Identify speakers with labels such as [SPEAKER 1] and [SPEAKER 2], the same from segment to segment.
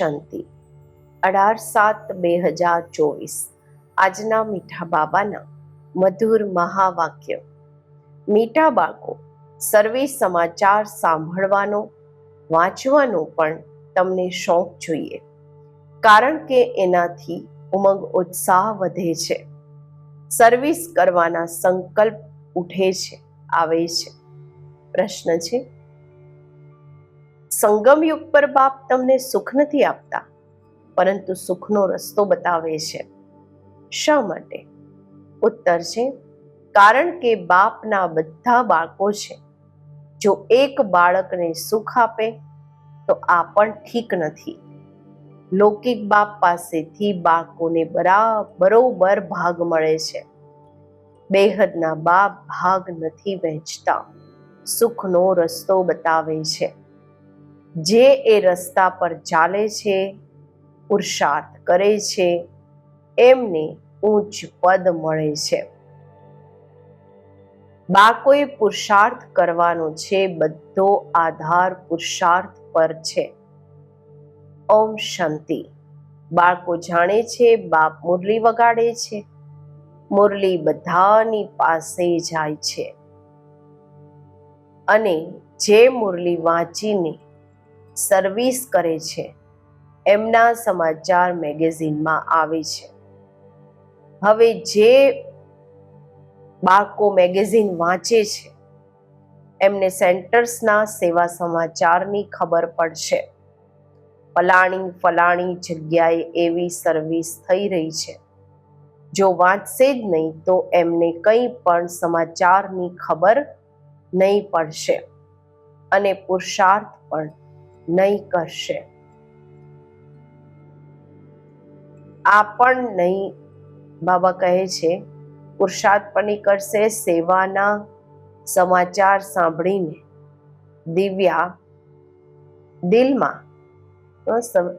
[SPEAKER 1] શાંતિ. અઢાર સાત બે હજાર ચોવીસ. આજના મીઠા બાબાના મધુર મહાવાક્ય. મીઠા બાળકો, સર્વે સમાચાર સાંભળવાનો, વાંચવાનો પણ તમને શોખ જોઈએ. કારણ કે એનાથી ઉમંગ ઉત્સાહ વધે છે. સર્વિસ કરવાના સંકલ્પ ઉઠે છે, આવે છે. પ્રશ્ન છે સંગમ યુગ પર બાપ તમને સુખ નથી આપતા, પરંતુ સુખનો રસ્તો બતાવે છે. શા માટે? ઉત્તર છે, કારણ કે બાપના બધા બાળકો છે. જો એક બાળકને સુખ આપે, તો આ પણ ઠીક નથી. લૌકિક બાપ પાસેથી બાળકોને બરા, બરોબર ભાગ મળે છે. બેહદના બાપ ભાગ નથી વહેંચતા. સુખનો રસ્તો બતાવે છે. જે એ રસ્તા પર ચાલે છે, પુરુષાર્થ કરે છે, એમને ઉચ્ચ પદ મળે છે. બાકોએ પુરુષાર્થ કરવાનો છે, બધો આધાર પુરુષાર્થ પર છે. ઓમ શાંતિ. બાળકો જાણે છે, બાપ મુરલી વગાડે છે. મુરલી બધાની પાસે જાય છે. અને જે મુરલી વાંચીને સર્વિસ કરે છે. એમના સમાચાર મેગેઝિનમાં આવે છે. હવે જે બાળકો મેગેઝિન વાંચે છે, એમને સેન્ટર્સના સેવા સમાચારની ખબર પડશે. ફલાણી ફલાણી જગ્યાએ એવી સર્વિસ થઈ રહી છે. જો વાંચશે જ નહીં તો એમને કંઈ પણ સમાચારની ખબર નહીં પડશે. અને પુરુષાર્થ પણ નહીં કરશે. આ પણ નહીં, બાબા કહે છે, પુરુષાર્થ પણ કરશે, સેવાના સમાચાર સાંભળીને દિવ્યા દિલમાં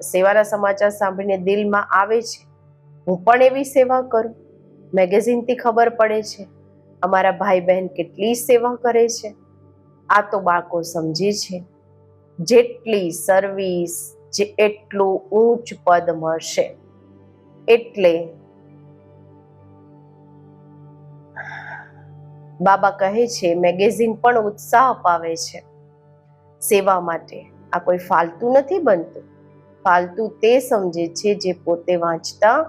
[SPEAKER 1] સેવાના સમાચાર સાંભળીને દિલમાં આવે છે. હું પણ એવી સેવા કરું. મેગેઝિનથી ખબર પડે છે, અમારા ભાઈ બહેન કેટલી સેવા કરે છે. આ તો બાળકો સમજે છે. જેટલી સર્વિસ જે એટલું ઊંચ પદ મળશે. એટલે બાબા કહે છે મેગેઝિન પણ ઉત્સાહ અપાવે છે. સેવા માટે આ કોઈ ફાલતુ નથી બનતું. ફાલતુ તે સમજે છે જે પોતે વાંચતા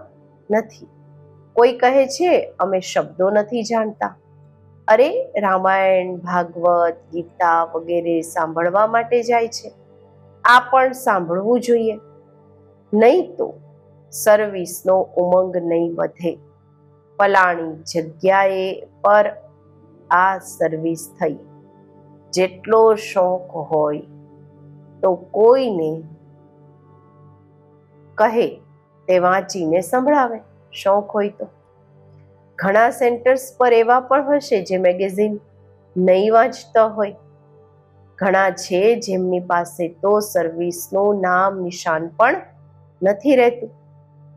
[SPEAKER 1] નથી. કોઈ કહે છે, અમે શબ્દો નથી જાણતા. અરે, રામાયણ, ભાગવત, ગીતા વગેરે સાંભળવા માટે જાય છે. આ પણ સાંભળવું જોઈએ. નહીં તો સર્વિસનો ઉમંગ નહીં વધે. ફલાણી જગ્યાએ પર આ સર્વિસ થઈ. જેટલો શોખ હોય તો કોઈને કહે તે વાંચીને સંભળાવે. શોખ હોય તો. ઘણા સેન્ટર્સ પર એવા પણ હશે જે મેગેઝિન નહીં વાંચતા હોય. ઘણા છે જેમની પાસે તો સર્વિસનું નામ નિશાન પણ નથી રહેતું.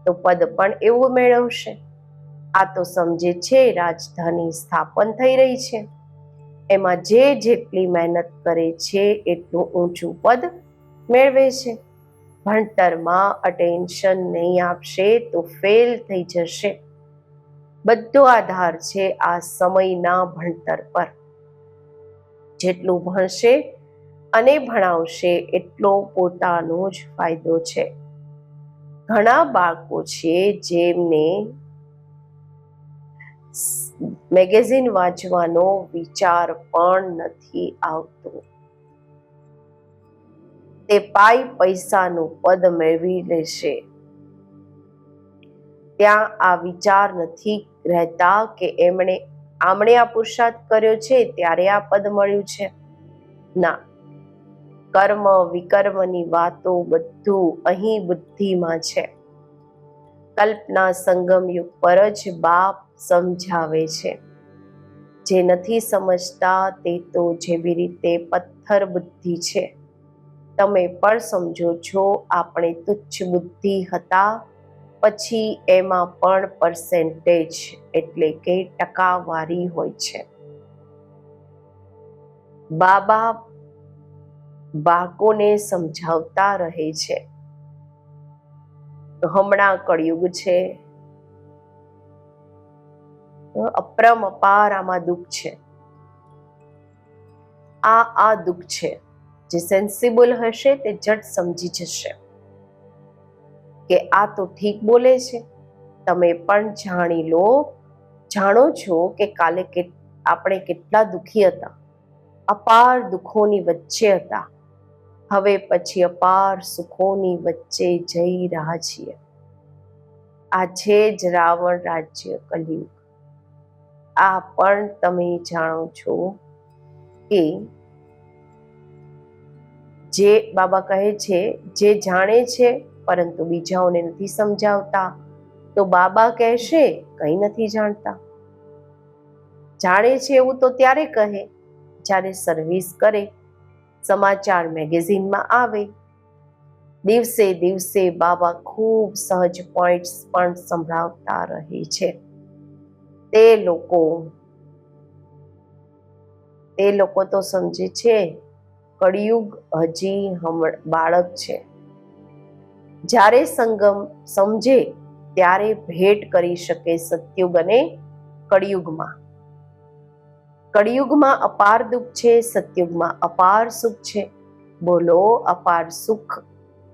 [SPEAKER 1] તો પદ પણ એવું મેળવશે. આ તો સમજે છે રાજધાની સ્થાપન થઈ રહી છે. એમાં જે જેટલી મહેનત કરે છે એટલું ઊંચું પદ મેળવે છે. ભણતરમાં અટેન્શન નહીં આપશે તો ફેલ થઈ જશે. બધો આધાર છે આ સમયના ભણતર પર. જેટલું ભણશે અને ભણાવશે એટલો પોતાનો જ ફાયદો છે. ઘણા બાળકો છે જેમને મેગેઝિન વાંચવાનો વિચાર પણ નથી આવતો. તે પાઈ પૈસાનું પદ મેળવી લેશે. ત્યાં આ વિચાર નથી રહેતા કે એમણે આમણે આ પુરુષાર્થ કર્યો છે, ત્યારે આ પદ મળ્યું છે. ના, કર્મ, વિકર્મની વાતો બધું અહીં બુદ્ધિમાં છે. કલ્પના સંગમ યુગ પર જ બાપ સમજાવે છે. જે નથી સમજતા તે તો જેવી રીતે પથ્થર બુદ્ધિ છે. તમે પણ સમજો છો, આપણે તુચ્છ બુદ્ધિ હતા પછી એમાં પણ પર્સેન્ટેજ એટલે કે ટકાવારી હોય છે. બાબા બાળકોને સમજાવતા રહે છે. હમણાં કળિયુગ છે. અપરમ અપાર આમાં દુઃખ છે. આ આ દુઃખ છે. જે સેન્સિબલ હશે તે જટ સમજી જશે. કે આ તો ઠીક બોલે છે. તમે પણ જાણી લો, જાણો છો કે કાલે આપણે કેટલા દુઃખી હતા. અપાર દુઃખોની વચ્ચે હતા. હવે પછી અપાર સુખોની વચ્ચે જઈ રહ્યા છીએ. આ છે જ રાવણ રાજ્ય કલયુગ. આ પણ તમે જાણો છો કે જે બાબા કહે છે, જે જાણે છે પરંતુ બીજાઓને નથી સમજાવતા. તો બાબા કહેશે, કંઈ નથી જાણતા. જાણે છે એવું તો ત્યારે કહે, જ્યારે સર્વિસ કરે. સમાચાર મેગેઝિનમાં આવે. દિવસે દિવસે બાબા ખૂબ સહજ પોઈન્ટ્સ પણ સંભળાવતા રહે છે. તે લોકો તે લોકો તો સમજે છે, કળિયુગ હજી હમણાં બાળક છે. જ્યારે સંગમ સમજે, ત્યારે ભેટ કરી શકે સત્યુગ અને કળિયુગમાં. કળિયુગમાં અપાર દુઃખ છે, સત્યુગમાં અપાર સુખ છે. બોલો, અપાર સુખ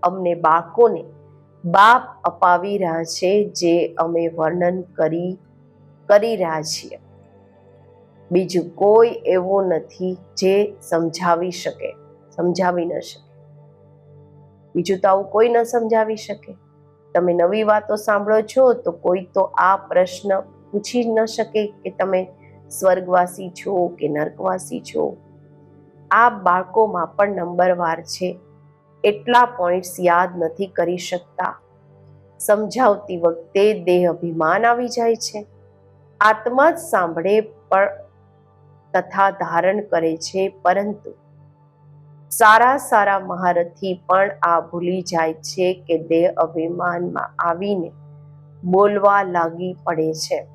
[SPEAKER 1] અમને બાળકોને બાપ અપાવી રહ્યા છે જે અમે વર્ણન કરી કરી રહ્યા છીએ. બીજું કોઈ એવું નથી જે સમજાવી શકે, સમજાવી ન શકે. બીજું તો આવું કોઈ ન સમજાવી શકે. તમે નવી વાતો સાંભળો છો તો કોઈ તો આ પ્રશ્ન પૂછી ન શકે કે તમે સ્વર્ગવાસી છો કે નર્કવાસી છો. આ બાળકોમાં પણ નંબરવાર છે. એટલા પોઈન્ટ્સ યાદ નથી કરી શકતા. સમજાવતી વખતે દેહ અભિમાન આવી જાય છે. આત્મા જ સાંભળે પણ તથા ધારણ કરે છે, પરંતુ સારા સારા મહારથી પણ આ ભૂલી જાય છે કે દેહ અભિમાનમાં આવીને બોલવા લાગી પડે છે.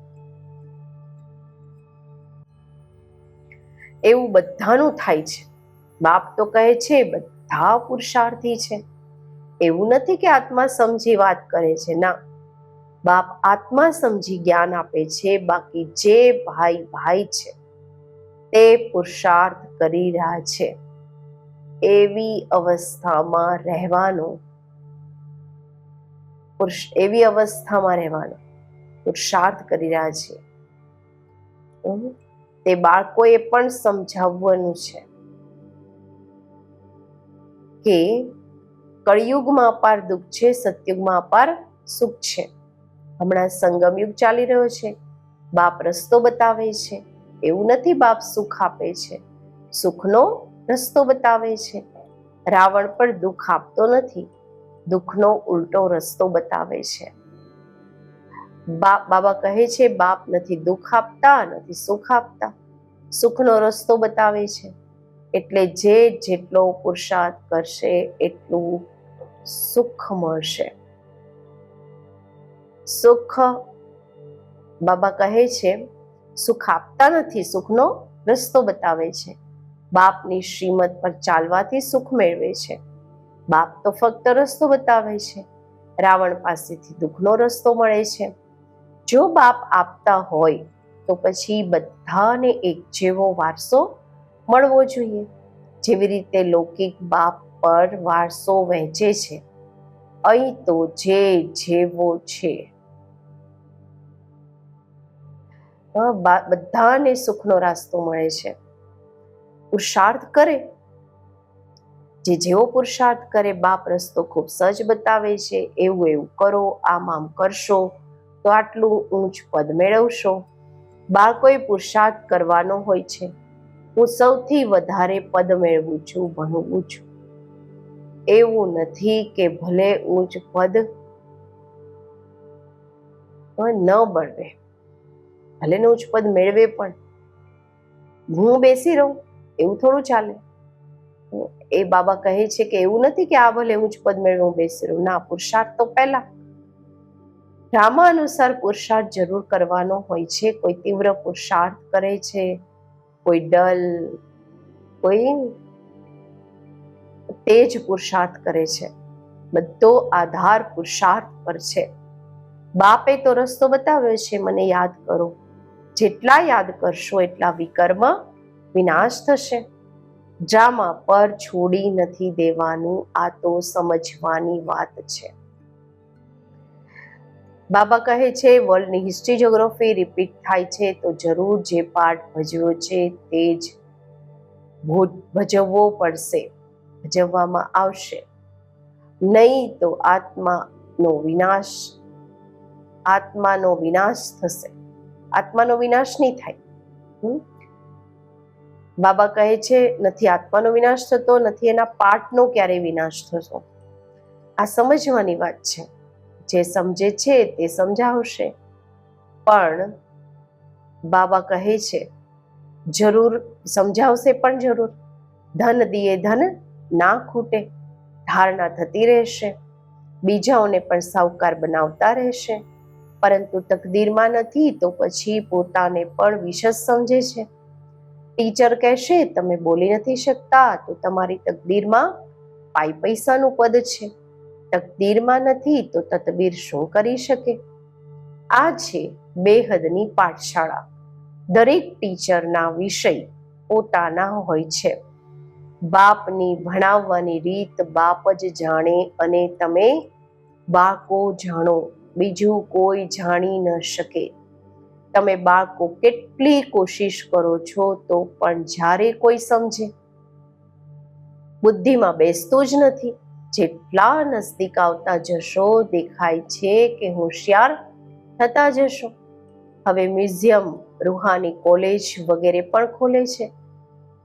[SPEAKER 1] એવું બધાનું થાય છે. બાપ તો કહે છે, બધા પુરુષાર્થી છે. એવું નથી કે આત્મા સમજી વાત કરે છે. ના, બાપ આત્મા સમજી જ્ઞાન આપે છે. બાકી જે ભાઈ ભાઈ છે, તે પુરુષાર્થ કરી રહ્યા છે. એવી અવસ્થામાં રહેવાનો, પુરુષ એવી અવસ્થામાં રહેવાનો, પુરુષાર્થ કરી રહ્યા છે. તે બાળકોએ પણ સમજાવવાનું છે કે કળિયુગમાં અપાર દુઃખ છે, સતયુગમાં અપાર સુખ છે. હમણાં સંગમયુગ ચાલી રહ્યો છે. બાપ રસ્તો બતાવે છે. એવું નથી બાપ સુખ આપે છે. સુખનો રસ્તો બતાવે છે. રાવણ પણ દુઃખ આપતો નથી. દુઃખનો ઉલટો રસ્તો બતાવે છે. બાપ બાબા કહે છે, બાપ નથી દુઃખ આપતા, નથી સુખ આપતા. સુખનો રસ્તો બતાવે છે. એટલે જે જેટલો પુરુષાર્થ કરશે, એટલું સુખ મળશે. સુખ, બાબા કહે છે, સુખ આપતા નથી. સુખનો રસ્તો બતાવે છે. બાપની શ્રીમત પર ચાલવાથી સુખ મેળવે છે. બાપ તો ફક્ત રસ્તો બતાવે છે. રાવણ પાસેથી દુઃખનો રસ્તો મળે છે. જો બાપ આપતા હોય, તો પછી બધાને એક જેવો વારસો મળવો જોઈએ. જેવી રીતે લૌકિક બાપ પર વારસો વહેંચે છે. અહીં તો જે જેવો છે. બધાને સુખનો રાસ્તો મળે છે. પુરુષાર્થ કરે. જે જેવો પુરુષાર્થ કરે, બાપ રસ્તો ખૂબ સહજ બતાવે છે, એવું એવું કરો, આમ આમ કરશો, તો આટલું ઊંચ પદ મેળવશો. બાળકોએ પુરુષાર્થ કરવાનો હોય છે. હું સૌથી વધારે પદ મેળવું છું, ભણવું છું. એવું નથી કે ભલે ઊંચ પદ ન બળવે. ભલે ઉચ્ચ પદ મેળવે પણ. હું બેસી રહું. એવું થોડું ચાલે. એ બાબા કહે છે કે એવું નથી કે આ ભલે ઉચ્ચ પદ મેળવું હું બેસી ના, પુરુષાર્થ તો પહેલા. ડ્રામા અનુસાર પુરુષાર્થ જરૂર કરવાનો હોય છે. કોઈ તીવ્ર પુરુષાર્થ કરે છે, કોઈ ડલ, કોઈ તેજ પુરુષાર્થ કરે છે. બધો આધાર પુરુષાર્થ પર છે. બાપે તો રસ્તો બતાવ્યો છે, મને યાદ કરો. જેટલા યાદ કરશો એટલા વિકર્મ વિનાશ થશે. જામાં પર છોડી નથી દેવાનું આ તો સમજવાની વાત છે. બાબા કહે છે વર્લ્ડની હિસ્ટ્રી જોગ્રાફી રિપીટ થાય છે, તો જરૂર જે પાઠ ભજવ્યો છે તે જ ભજવવો પડશે, ભજવવામાં આવશે. નહીં તો આત્માનો વિનાશ આત્માનો વિનાશ થશે. આત્માનો વિનાશ નહીં થાય. હમ? બાબા કહે છે, નથી, આત્માનો વિનાશ થતો, નથી, એના પાઠનો ક્યારેય વિનાશ થતો. આ સમજવાની વાત છે. જે સમજે છે, તે સમજાવશે. પણ બાબા કહે છે, જરૂર સમજાવશે પણ જરૂર. ધન દિએ ધન, ના ખૂટે. ધારણા થતી રહેશે. બીજાઓને પણ સાવકાર બનાવતા રહેશે. પરંતુ તકદીરમાં નથી, તો પછી પોતાને પણ વિશેષ સમજે છે. ટીચર કહેશે, તમે બોલી નથી શકતા, તો તમારી તકદીરમાં પાઈ પૈસાનું પદ છે. તકદીરમાં નથી, તો તતબીર શું કરી શકે? આ છે બેહદની પાઠશાળા. દરેક ટીચરના વિષય પોતાના હોય છે. બાપની ભણાવવાની રીત બાપ જ જાણે અને તમે બાકો જાણો, બીજું કોઈ જાણી ન શકે. તમે બાળકો કેટલી કોશિશ કરો છો તો પણ જ્યારે કોઈ સમજે. બુદ્ધિમાં બેસતું જ નથી. જેટલા નજદીક આવતા જશો, દેખાય છે કે હોશિયાર થતા જશો. હવે મ્યુઝિયમ, રૂહાની કોલેજ વગેરે પણ ખોલે છે.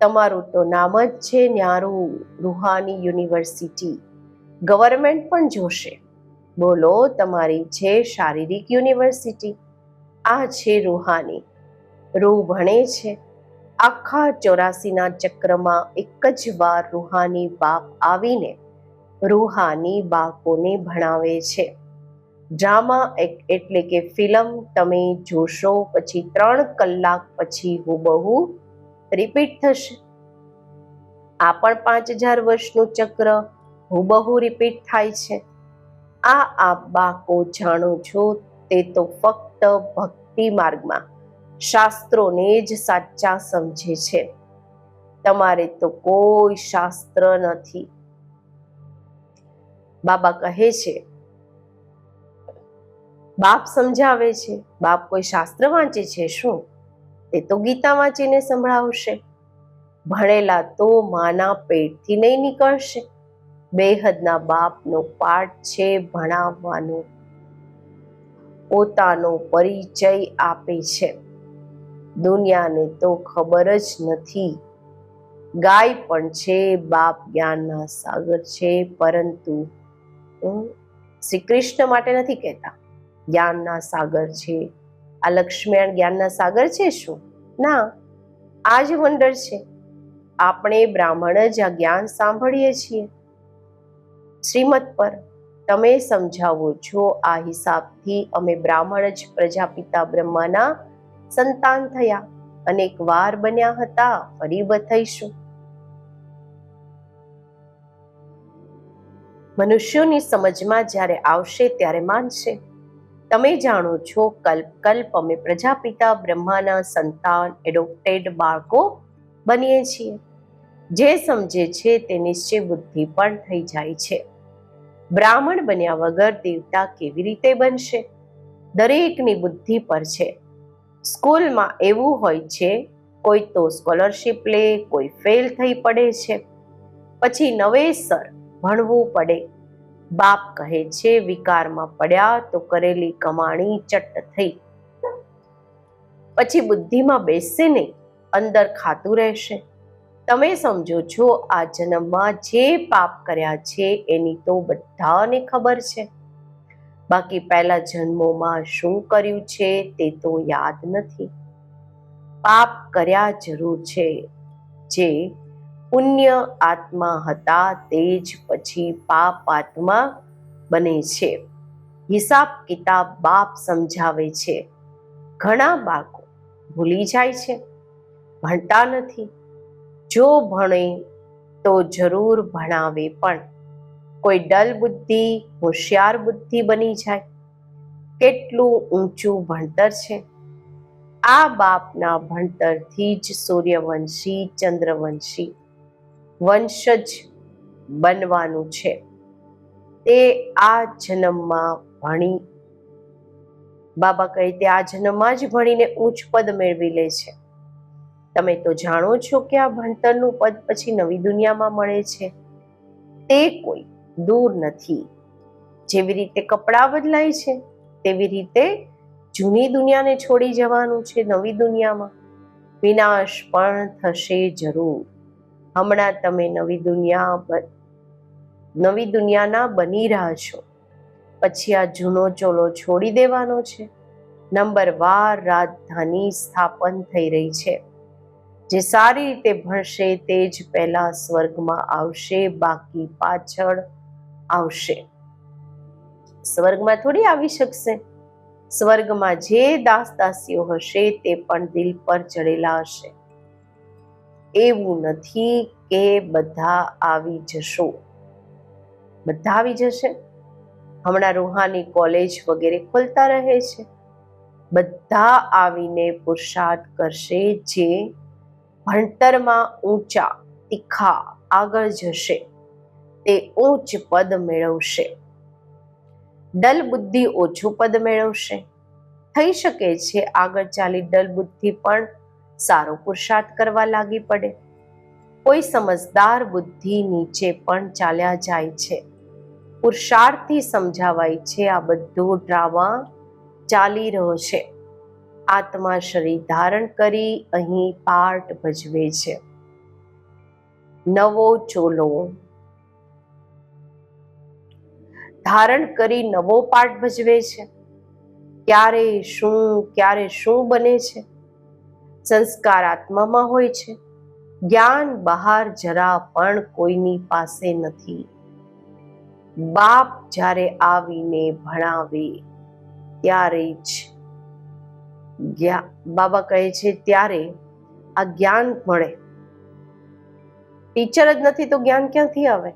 [SPEAKER 1] તમારું તો નામ જ છે ન્યારું, રૂહાની યુનિવર્સિટી. ગવર્મેન્ટ પણ જોશે. બોલો, તમારી છે શારીરિક યુનિવર્સિટી. આ છે રૂહાની. રૂ ભણે છે. આખા ચોરાસીના ચક્રમાં એક જ વાર રૂહાની બાપ આવીને રૂહાની બાળકોને ભણાવે છે. ડ્રામા એટલે કે ફિલ્મ તમે જોશો પછી ત્રણ કલાક પછી હુબહુ રિપીટ થશે. આ પણ પાંચ હજાર વર્ષનું ચક્ર હુબહુ રિપીટ થાય છે. આ આપ બાકો જાણો છો તે તો ફક્ત ભક્તિ માર્ગમાં. શાસ્ત્રોને જ સાચા સમજે છે. તમારે તો કોઈ શાસ્ત્ર નથી. બાબા કહે છે, બાપ સમજાવે છે, બાપ કોઈ શાસ્ત્ર વાંચે છે શું? તે તો ગીતા વાંચીને સંભળાવશે. ભણેલા તો માના પેટથી નહીં નીકળશે. બેહદના બાપનો પાઠ છે ભણાવવાનો. પોતાનો પરિચય આપે છે. દુનિયાને તો ખબર જ નથી. ગાય પણ છે, બાપ જ્ઞાનના સાગર છે, પરંતુ શ્રી કૃષ્ણ માટે નથી કહેતા. જ્ઞાનના સાગર છે. આ લક્ષ્મીણ જ્ઞાનના સાગર છે શું? ના, આ જ વંડર છે. આપણે બ્રાહ્મણ જ આ જ્ઞાન સાંભળીએ છીએ. શ્રીમદ પર તમે સમજાવો છો. આ હિસાબથી અમે બ્રાહ્મણ જ પ્રજાપિતા બ્રહ્માના સંતાન થયા અનેક વાર બન્યા હતા, ફરી બથઈશું. મનુષ્યોની સમજમાં જ્યારે આવશે ત્યારે માનશે. તમે જાણો છો, કલ્પ કલ્પ અમે પ્રજાપિતા બ્રહ્માના સંતાન એડોપ્ટેડ બાળકો બનીએ છીએ. જે સમજે છે, તે નિશ્ચય બુદ્ધિ પણ થઈ જાય છે. બ્રાહ્મણ બન્યા વગર દેવતા કેવી રીતે બનશે? દરેકની બુદ્ધિ પર છે. સ્કૂલમાં એવું હોય છે, કોઈ તો સ્કોલરશિપ લે, કોઈ ફેલ થઈ પડે છે. પછી નવેસર ભણવું પડે. બાપ કહે છે, વિકારમાં પડ્યા તો કરેલી કમાણી ચટ્ટ થઈ. પછી બુદ્ધિમાં બેસશે નહીં અંદર ખાતું રહેશે. તમે સમજો છો, આ જન્મમાં જે પાપ કર્યા છે, એની તો બધાને ખબર છે. બાકી પહેલા જન્મોમાં શું કર્યું છે, તે તો યાદ નથી. પાપ કર્યા જરૂર છે, જે પુણ્ય આત્મા હતા, તે જ પછી પાપ આત્મા બને છે. હિસાબ કિતાબ બાપ સમજાવે છે. ઘણા બાળકો ભૂલી જાય છે. ભણતા નથી. જો ભણે, તો જરૂર ભણાવે પણ. કોઈ ડલ બુદ્ધિ, હોશિયાર બુદ્ધિ બની જાય. કેટલું ઊંચું ભણતર છે. આ બાપના ભણતરથી જ સૂર્યવંશી, ચંદ્રવંશી વંશજ બનવાનું છે. તે આ જન્મમાં ભણી. બાબા કહે, તે આ જન્મમાં જ ભણીને ઉચ્ચ પદ મેળવી લે છે. તમે તો જાણો છો કે આ ભણતરનું પદ પછી નવી દુનિયામાં મળે છે. તે કોઈ દૂર નથી. જેવી રીતે કપડાં બદલાય છે, તેવી રીતે જૂની દુનિયાને છોડી જવાનું છે નવી દુનિયામાં. વિનાશ પણ થશે જરૂર. હમણાં તમે નવી દુનિયા નવી દુનિયાના બની રહ્યા છો. પછી આ જૂનો ચોલો છોડી દેવાનો છે. નંબર વાર રાજધાની સ્થાપન થઈ રહી છે. જે સારી રીતે ભણશે તે જ પહેલા સ્વર્ગમાં આવશે, બાકી પાછળ આવશે. સ્વર્ગમાં થોડી આવી શકશે. સ્વર્ગમાં જે દાસ દાસીઓ હશે તે પણ દિલ પર ચડેલા હશે. એવું નથી કે બધા આવી જશો. બધા આવી જશે. હમણાં રૂહાની કોલેજ વગેરે ખોલતા રહે છે. બધા આવીને પુરુષાર્થ કરશે જે ભણતરમાં ઊંચા તીખા આગળ જશે. તે ઉચ્ચ પદ મેળવશે. ડલ બુદ્ધિ ઓછું પદ મેળવશે. થઈ શકે છે આગળ ચાલી ડલ બુદ્ધિ પણ સારો પુરુષાર્થ કરવા લાગી પડે. કોઈ સમજદાર બુદ્ધિ નીચે પણ ચાલ્યા જાય છે. પુરુષાર્થથી સમજાવાય છે આ બધો ડ્રામા ચાલી રહ્યો છે. આત્મા શરીર ધારણ કરી અહીં પાર્ટ ભજવે છે. નવો ચોલો. ધારણ કરી નવો પાઠ ભજવે છે. ક્યારે શું ક્યારે શું બને છે? સંસ્કાર આત્મામાં હોય છે. જ્ઞાન બહાર જરા પણ કોઈની પાસે નથી. બાપ જ્યારે આવીને ભણાવે, ત્યારે જ બાબા કહે છે, ત્યારે આ જ્ઞાન મળે. ટીચર જ નથી તો જ્ઞાન ક્યાંથી આવે?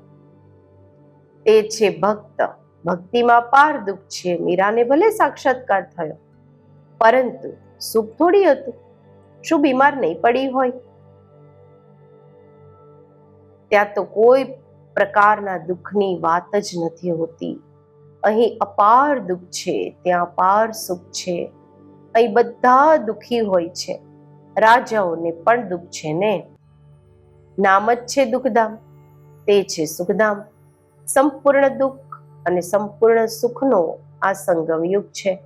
[SPEAKER 1] તે છે ભક્ત. ભક્તિમાં પાર દુઃખ છે. મીરાને ભલે સાક્ષાત્કાર થયો, પરંતુ સુખ થોડી હતું. શું બીમાર નહીં પડી હોય? ત્યાં તો કોઈ પ્રકારના દુઃખની વાત જ નથી હોતી. અહીં અપાર દુઃખ છે, ત્યાં અપાર સુખ છે. અહીં બધા દુઃખી હોય છે. રાજાઓને પણ દુઃખ છે ને? નામ જ છે દુઃખધામ. તે છે સુખધામ. સંપૂર્ણ દુઃખ અને સંપૂર્ણ સુખનો આ સંગમ યુગ છે.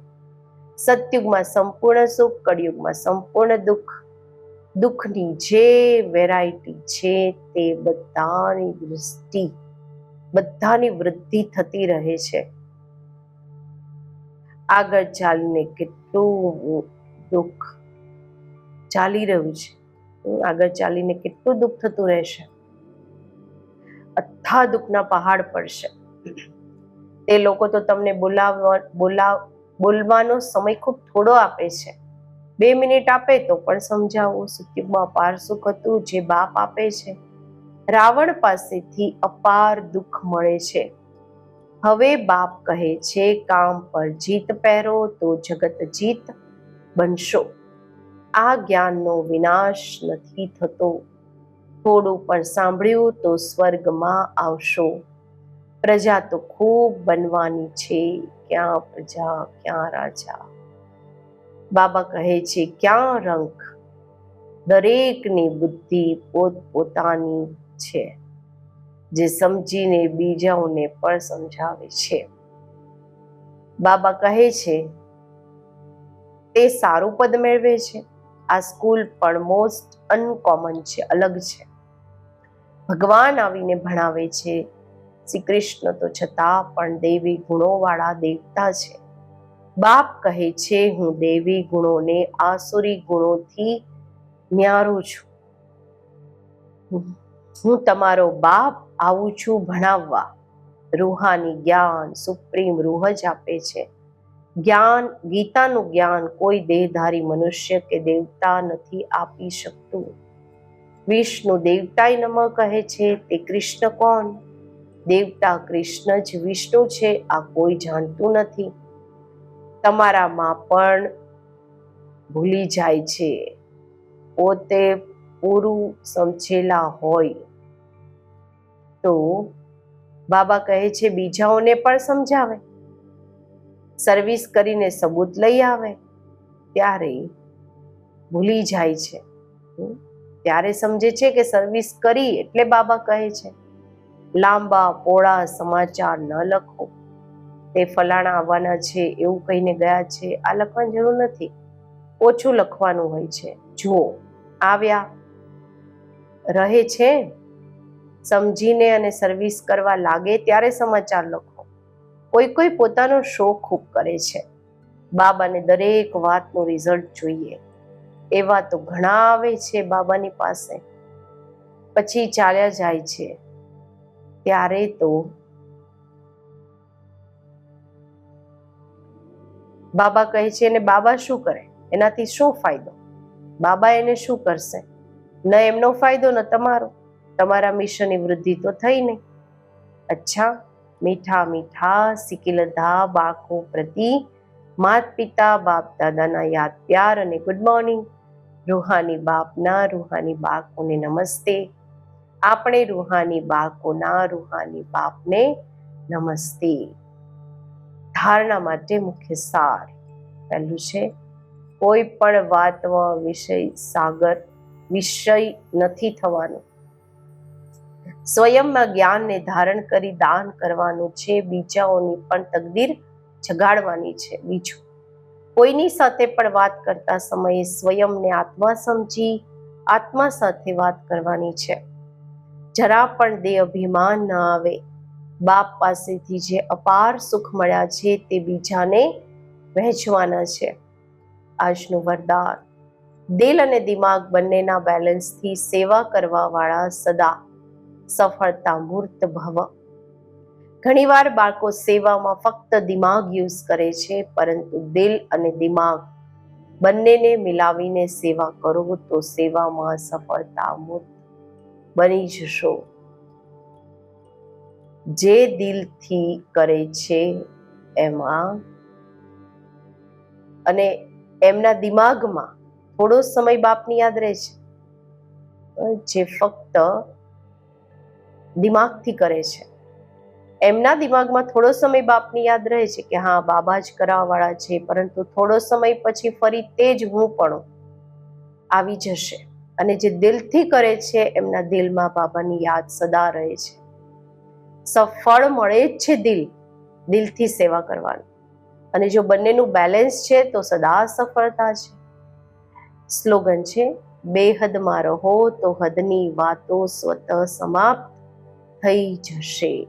[SPEAKER 1] સતયુગમાં સંપૂર્ણ સુખ, કળિયુગમાં સંપૂર્ણ દુઃખ. દુઃખની જે વેરાયટી છે તે બધાની દૃષ્ટિ બધાની વૃદ્ધિ થતી રહે છે. આગળ ચાલીને કેટલું દુઃખ ચાલી રહ્યું છે. આગળ ચાલીને કેટલું દુઃખ થતું રહેશે. અથા દુઃખના પહાડ પડશે. તે લોકો તો તમને બોલાવવા, બોલાવ, બોલવાનો સમય ખૂબ થોડો આપે છે. બે મિનિટ આપે તો પણ સમજાવું સતયુગમાં અપાર સુખ હતું જે બાપ આપે છે. રાવણ પાસેથી અપાર દુઃખ મળે છે. હવે બાપ કહે છે, કામ પર જીત પહેરો તો જગત જીત બનશો. આ જ્ઞાનનો વિનાશ નથી થતો. થોડું પણ સાંભળ્યું તો સ્વર્ગમાં આવશો. પ્રજા તો ખૂબ બનવાની છે. ક્યાં પ્રજા, ક્યાં રાજા? બાબા કહે છે, ક્યાં રંખ? દરેકની બુદ્ધિ પોતપોતાની છે. જે સમજીને બીજાઓને પણ સમજાવે છે. બાબા કહે છે, તે સારું પદ મેળવે છે. આ સ્કૂલ પણ મોસ્ટ અનકોમન છે, અલગ છે. ભગવાન આવીને ભણાવે છે શ્રી કૃષ્ણ તો છતાં પણ દેવી ગુણોવાળા દેવતા છે. બાપ કહે છે, હું દેવી ગુણોને આસુરી ગુણોથી ન્યારું છું. હું તમારો બાપ આવું છું ભણાવવા. રૂહાની જ્ઞાન સુપ્રીમ રૂહ જ આપે છે. જ્ઞાન, ગીતાનું જ્ઞાન કોઈ દેહધારી મનુષ્ય કે દેવતા નથી આપી શકતું. વિષ્ણુ દેવતાય નમ કહે છે, તે કૃષ્ણ કોણ? દેવતા કૃષ્ણ જ વિષ્ણુ છે, આ કોઈ જાણતું નથી. તમારામાં પણ ભૂલી જાય છે. પોતે પૂરું સમજેલા હોય. તો બાબા કહે છે, બીજાઓને પણ સમજાવે. સર્વિસ કરીને સબૂત લઈ આવે, ત્યારે ભૂલી જાય છે? ત્યારે સમજે છે કે સર્વિસ કરી એટલે બાબા કહે છે. લાંબા, પોળા સમાચાર ન લખો. તે ફલાણા આવવાના છે, એવું કહીને ગયા છે. આ લખવાની જરૂર નથી. ઓછું લખવાનું હોય છે. જુઓ, આવ્યા, રહે છે? સમજીને અને સર્વિસ કરવા લાગે ત્યારે સમાચાર લખો. કોઈ કોઈ પોતાનો શો ખૂબ કરે છે. બાબાને દરેક વાતનું રિઝલ્ટ જોઈએ. એવા તો ઘણા આવે છે બાબાની પાસે. પછી ચાલ્યા જાય છે. ત્યારે તો બાબા કહે છે અને બાબા શું કરે? એનાથી શું ફાયદો? બાબા એને શું કરશે? ન એમનો ફાયદો, ન તમારો. તમારા મિશનની વૃદ્ધિ તો થઈ નહીં. અચ્છા, મીઠા મીઠા સિકિલધા બાળકો પ્રતિ માત પિતા બાપ દાદાના યાદ પ્યાર અને ગુડ મોર્નિંગ રૂહાની બાપના, રૂહાની બાળકોને નમસ્તે. આપણે રૂહાની બાળકોના, રૂહાની બાપને નમસ્તે. ધારણા માટે મુખ્ય સાર પહેલું છે, કોઈ પણ વાતમાં વિષય સાગર, વિષય નથી થવાનું. સ્વયંમાં જ્ઞાનને ધારણ કરી દાન કરવાનું છે, બીજાઓની પણ તકદીર જગાડવાની છે. બીજું, કોઈની સાથે પણ વાત કરતા સમયે સ્વયંને આત્મા સમજી, આત્મા સાથે વાત કરવાની છે. જરા પણ દે અભિમાન ન આવે. બાપ પાસેથી જે અપાર સુખ મળ્યા છે, તે બીજાને વહેંચવાના છે. આજનું વરદાન. દિલ અને દિમાગ બંનેના બેલેન્સથી સેવા કરવા વાળા સદા સફળતા મૂર્ત ભવ. ઘણીવાર બાળકો સેવામાં ફક્ત દિમાગ યુઝ કરે છે, પરંતુ દિલ અને દિમાગ બંનેને મિલાવીને સેવા કરો તો સેવામાં સફળતા મૂર્ત બની જશો. જે દિલથી કરે છે એમાં અને એમના દિમાગમાં થોડો સમય બાપની યાદ રહે છે. જે ફક્ત દિમાગથી કરે છે. એમના દિમાગમાં થોડો સમય બાપની યાદ રહે છે કે હા, બાબા જ કરાવવાળા છે, પરંતુ થોડો સમય પછી ફરી તે જ હું પણ આવી જશે. અને જે દિલથી કરે છે, એમના દિલમાં બાબાની યાદ સદા રહે છે. સફળ મળે જ છે દિલ, દિલથી સેવા કરવાનું. અને જો બંનેનું બેલેન્સ છે, તો સદા સફળતા છે. સ્લોગન છે બેહદમાં રહો તો હદની વાતો સ્વતઃ સમાપ્ત થઈ જશે.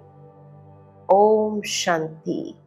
[SPEAKER 1] ઓમ શાંતિ.